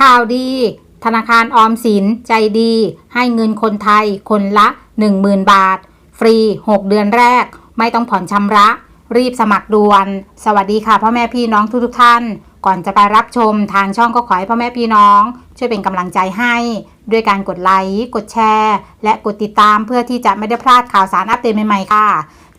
ข่าวดี ธนาคารออมสินใจดี ให้เงินคนไทยคนละ 10,000 บาท ฟรี 6 เดือนแรก ไม่ต้องผ่อนชำระ รีบสมัครด่วน สวัสดีค่ะพ่อแม่พี่น้องทุกทท่าน ก่อนจะไปรับชมทางช่องก็ขอให้พ่อแม่พี่น้อง ช่วยเป็นกำลังใจให้ ด้วยการกดไลค์ กดแชร์ และกดติดตามเพื่อที่จะไม่ได้พลาดข่าวสารอัปเดตใหม่ๆค่ะ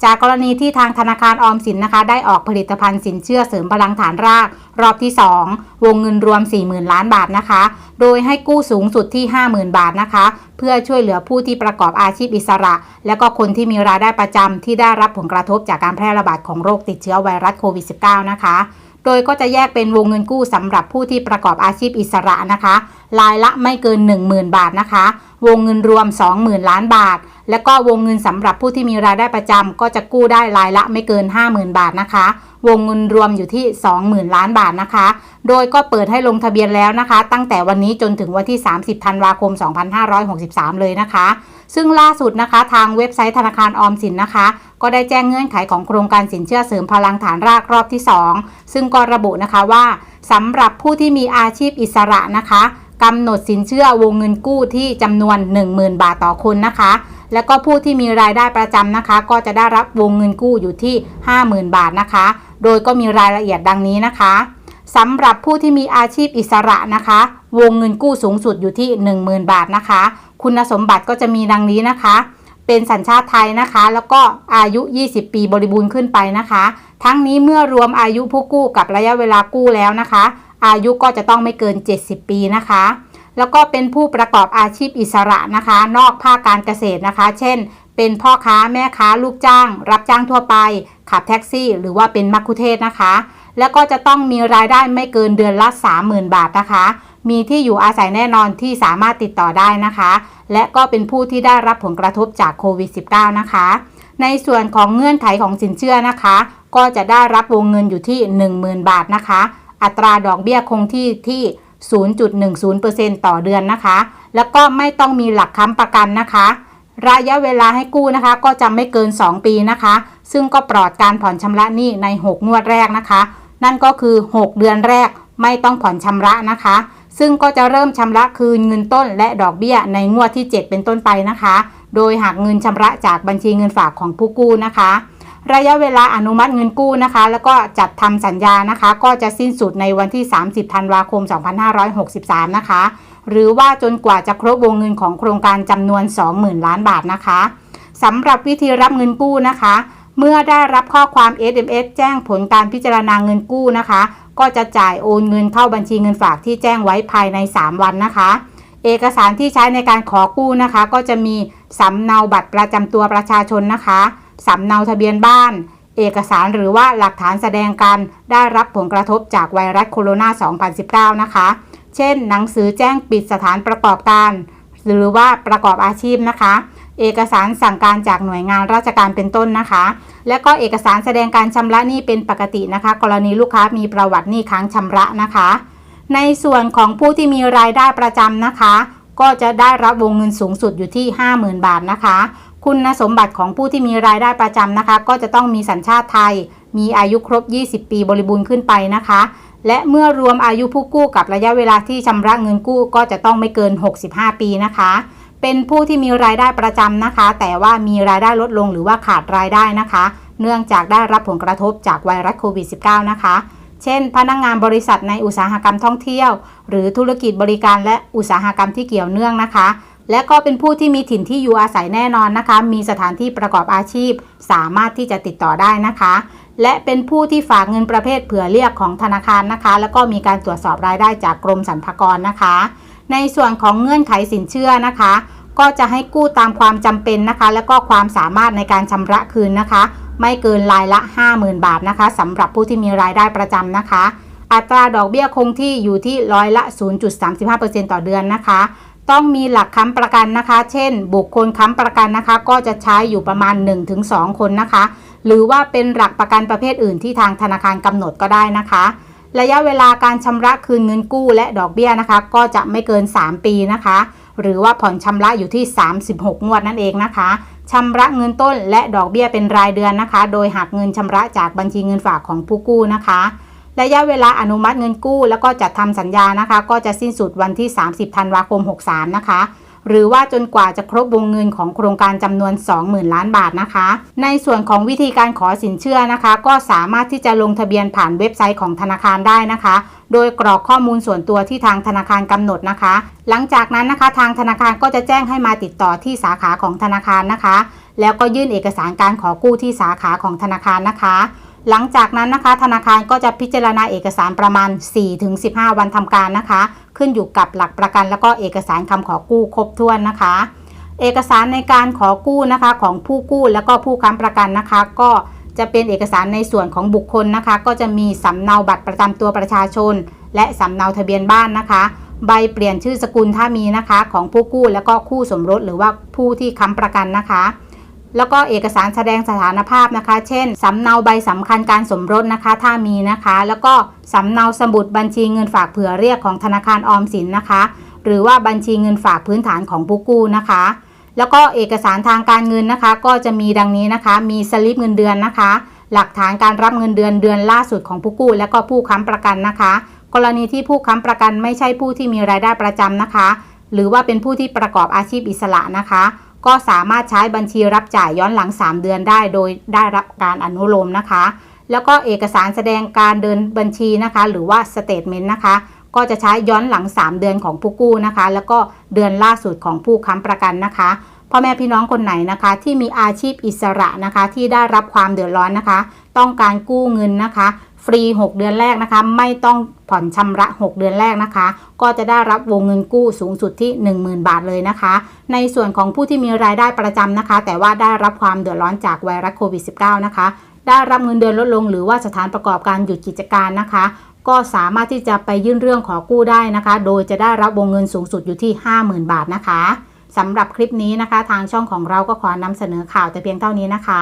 จากกรณีที่ทางธนาคารออมสินนะคะ ได้ออกผลิตภัณฑ์สินเชื่อเสริมพลังฐานราก รอบที่ 2 วงเงินรวม 40,000 ล้านบาทนะคะ โดยให้กู้สูงสุดที่ 50,000 บาทนะคะ เพื่อช่วยเหลือผู้ที่ประกอบอาชีพอิสระ และก็คนที่มีรายได้ประจำที่ได้รับผลกระทบจากการแพร่ระบาดของโรคติดเชื้อไวรัสโควิด -19 นะคะ โดยก็จะแยกเป็นวงเงินกู้สำหรับผู้ที่ประกอบอาชีพอิสระนะคะ รายละไม่เกิน 10,000 บาทนะคะ วงเงินรวม 20,000 ล้านบาท และก็วงเงินสำหรับผู้ที่มีรายได้ประจำก็จะกู้ได้รายละไม่เกิน 50,000 บาทนะคะ วงเงินรวมอยู่ที่ 20,000 ล้านบาทนะคะ โดยก็เปิดให้ลงทะเบียนแล้วนะคะ ตั้งแต่วันนี้จนถึงวันที่ 30 ธันวาคม 2563 เลยนะคะ ซึ่งล่าสุดนะคะ ทางเว็บไซต์ธนาคารออมสินนะคะ ก็ได้แจ้งเงื่อนไขของโครงการสินเชื่อเสริมพลังฐานรากรอบที่ 2 ซึ่งก็ระบุนะคะว่าสำหรับผู้ที่มีอาชีพอิสระนะคะกำหนดสินเชื่อวงเงินกู้ที่จำนวน 10,000 บาทต่อคนนะคะ แล้วก็ผู้ที่มีรายได้ประจำนะคะ ก็จะได้รับวงเงินกู้อยู่ที่ 50,000 บาทนะคะ โดยก็มีรายละเอียดดังนี้นะคะสำหรับผู้ที่มีอาชีพอิสระนะคะ วงเงินกู้สูงสุดอยู่ที่ 10,000 บาทนะคะ คุณสมบัติก็จะมีดังนี้นะคะ เป็นสัญชาติไทยนะคะ แล้วก็อายุ 20 ปีบริบูรณ์ขึ้นไปนะคะ ทั้งนี้เมื่อรวมอายุผู้กู้กับระยะเวลากู้แล้วนะคะ อายุก็จะต้องไม่เกิน 70 ปีนะคะ แล้วก็เป็นผู้ประกอบอาชีพอิสระนะคะ นอกภาคการเกษตรนะคะ เช่น เป็นพ่อค้าแม่ค้าลูกจ้าง รับจ้างทั่วไป ขับแท็กซี่ หรือว่าเป็นมัคคุเทศก์นะคะ แล้วก็จะต้องมีรายได้ไม่เกินเดือนละ 30,000 บาทนะคะ มีที่อยู่อาศัยแน่นอนที่สามารถติดต่อได้นะคะ และก็เป็นผู้ที่ได้รับผลกระทบจากโควิด -19 นะคะ ในส่วนของเงื่อนไขของสินเชื่อนะคะ ก็จะได้รับวงเงินอยู่ที่ 10,000 บาทนะคะ อัตราดอกเบี้ยคงที่ที่ 0.10%ต่อเดือนนะคะ แล้วก็ไม่ต้องมีหลักค้ำประกันนะคะ ระยะเวลาให้กู้นะคะ ก็จะไม่เกิน 2 ปีนะคะ ซึ่งก็ปลอดการผ่อนชำระหนี้ใน 6 งวดแรกนะคะ นั่นก็คือ 6 เดือนแรกไม่ต้องผ่อนชำระนะคะ ซึ่งก็จะเริ่มชำระคืนเงินต้นและดอกเบี้ยในงวดที่ 7 เป็นต้นไปนะคะ โดยหักเงินชำระจากบัญชีเงินฝากของผู้กู้นะคะ ระยะเวลาอนุมัติเงินกู้นะคะ แล้วก็จัดทำสัญญานะคะ ก็จะสิ้นสุดในวันที่ 30 ธันวาคม 2563 นะคะ หรือว่าจนกว่าจะครบวงเงินของโครงการจำนวน 20,000 ล้านบาทนะคะสำหรับวิธีรับเงินกู้นะคะ เมื่อได้รับข้อความ SMS แจ้งผลการพิจารณาเงินกู้นะคะ ก็จะจ่ายโอนเงินเข้าบัญชีเงินฝากที่แจ้งไว้ภายใน 3 วันนะคะเอกสารที่ใช้ในการขอกู้นะคะ ก็จะมีสำเนาบัตรประจำตัวประชาชนนะคะ สำเนาทะเบียนบ้าน เอกสารหรือว่าหลักฐานแสดงการได้รับผลกระทบจากไวรัสโคโรนา 2019 นะคะ เช่น หนังสือแจ้งปิดสถานประกอบการ หรือว่าประกอบอาชีพนะคะ เอกสารสั่งการจากหน่วยงานราชการเป็นต้นนะคะ และก็เอกสารแสดงการชำระหนี้เป็นปกตินะคะ กรณีลูกค้ามีประวัติหนี้ค้างชำระนะคะ ในส่วนของผู้ที่มีรายได้ประจำนะคะ ก็จะได้รับวงเงินสูงสุดอยู่ที่ 50,000 บาทนะคะ คุณสมบัติของผู้ที่มีรายได้ประจำนะคะ ก็จะต้องมีสัญชาติไทย มีอายุครบ 20 ปีบริบูรณ์ขึ้นไปนะคะ และเมื่อรวมอายุผู้กู้กับระยะเวลาที่ชำระเงินกู้ก็จะต้องไม่เกิน 65 ปีนะคะ เป็นผู้ที่มีรายได้ประจำนะคะ แต่ว่ามีรายได้ลดลงหรือว่าขาดรายได้นะคะ เนื่องจากได้รับผลกระทบจากไวรัสโควิด -19 นะคะเช่น พนักงงานบริษัทในอุตสาหกรรมท่องเที่ยว หรือธุรกิจบริการและอุตสาหกรรมที่เกี่ยวเนื่องนะคะ และก็เป็นผู้ที่มีถิ่นที่อยู่อาศัยแน่นอนนะคะ มีสถานที่ประกอบอาชีพ สามารถที่จะติดต่อได้นะคะ และเป็นผู้ที่ฝากเงินประเภทเผื่อเรียกของธนาคารนะคะ แล้วก็มีการตรวจสอบรายได้จากกรมสรรพากรนะคะ ในส่วนของเงื่อนไขสินเชื่อนะคะ ก็จะให้กู้ตามความจำเป็นนะคะ แล้วก็ความสามารถในการชำระคืนนะคะ ไม่เกินรายละ 50,000 บาทนะคะสำหรับผู้ที่มีรายได้ประจำนะคะอัตราดอกเบี้ยคงที่อยู่ที่ร้อยละ 0.35%ต่อเดือนนะคะ ต้องมีหลักค้ำประกันนะคะ เช่น บุคคลค้ำประกันนะคะ ก็จะใช้อยู่ประมาณ 1-2 คนนะคะ หรือว่าเป็นหลักประกันประเภทอื่นที่ทางธนาคารกำหนดก็ได้นะคะ ระยะเวลาการชำระคืนเงินกู้และดอกเบี้ยนะคะ ก็จะไม่เกิน 3 ปีนะคะ หรือว่าผ่อนชำระอยู่ที่ 36 งวดนั่นเองนะคะชำระเงินต้นและดอกเบี้ยเป็นรายเดือนนะคะ โดยหักเงินชำระจากบัญชีเงินฝากของผู้กู้นะคะ ระยะเวลาอนุมัติเงินกู้ แล้วก็จัดทำสัญญานะคะ ก็จะสิ้นสุดวันที่ 30 ธันวาคม 63 นะคะ หรือว่าจนกว่าจะครบวงเงินของโครงการจำนวน 20,000 ล้านบาทนะคะ ในส่วนของวิธีการขอสินเชื่อนะคะ ก็สามารถที่จะลงทะเบียนผ่านเว็บไซต์ของธนาคารได้นะคะ โดยกรอกข้อมูลส่วนตัวที่ทางธนาคารกำหนดนะคะ หลังจากนั้นนะคะ ทางธนาคารก็จะแจ้งให้มาติดต่อที่สาขาของธนาคารนะคะ แล้วก็ยื่นเอกสารการขอกู้ที่สาขาของธนาคารนะคะ หลังจากนั้นนะคะ ธนาคารก็จะพิจารณาเอกสารประมาณ 4-15 วันทำการนะคะ ขึ้นอยู่กับหลักประกัน แล้วก็เอกสารคำขอกู้ครบถ้วนนะคะ เอกสารในการขอกู้นะคะของผู้กู้แล้วก็ผู้ค้ำประกันนะคะ ก็จะเป็นเอกสารในส่วนของบุคคลนะคะ ก็จะมีสำเนาบัตรประจำตัวประชาชน และสำเนาทะเบียนบ้านนะคะ ใบเปลี่ยนชื่อสกุลถ้ามีนะคะ ของผู้กู้แล้วก็คู่สมรสหรือว่าผู้ที่ค้ำประกันนะคะ แล้วก็เอกสารแสดงสถานภาพนะคะ เช่น สำเนาใบสำคัญการสมรสนะคะ ถ้ามีนะคะ แล้วก็สำเนาสมุดบัญชีเงินฝากเผื่อเรียกของธนาคารออมสินนะคะ หรือว่าบัญชีเงินฝากพื้นฐานของผู้กู้นะคะ แล้วก็เอกสารทางการเงินนะคะ ก็จะมีดังนี้นะคะ มีสลิปเงินเดือนนะคะ หลักฐานการรับเงินเดือนเดือนล่าสุดของผู้กู้ และก็ผู้ค้ำประกันนะคะ กรณีที่ผู้ค้ำประกันไม่ใช่ผู้ที่มีรายได้ประจำนะคะ หรือว่าเป็นผู้ที่ประกอบอาชีพอิสระนะคะ ก็สามารถใช้บัญชีรับจ่ายย้อนหลัง 3 เดือนได้ โดยได้รับการอนุโลมนะคะ แล้วก็เอกสารแสดงการเดินบัญชีนะคะ หรือว่าสเตทเมนต์นะคะ ก็จะใช้ย้อนหลัง 3 เดือนของผู้กู้นะคะ แล้วก็เดือนล่าสุดของผู้ค้ำประกันนะคะพ่อแม่พี่น้องคนไหนนะคะ ที่มีอาชีพอิสระนะคะ ที่ได้รับความเดือดร้อนนะคะ ต้องการกู้เงินนะคะ ฟรี 6 เดือนแรกนะคะ ไม่ต้องผ่อนชำระ 6 เดือนแรกนะคะ ก็จะได้รับวงเงินกู้สูงสุดที่ 10,000 บาทเลยนะคะ ในส่วนของผู้ที่มีรายได้ประจำนะคะ แต่ว่าได้รับความเดือดร้อนจากไวรัสโควิด -19 นะคะ ได้รับเงินเดือนลดลง หรือว่าสถานประกอบการหยุดกิจการนะคะก็สามารถที่จะไปยื่นเรื่องขอกู้ได้นะคะ โดยจะได้รับวงเงินสูงสุดอยู่ที่ 50,000 บาทนะคะสำหรับคลิปนี้นะคะ ทางช่องของเราก็ขอนำเสนอข่าวแต่เพียงเท่านี้นะคะ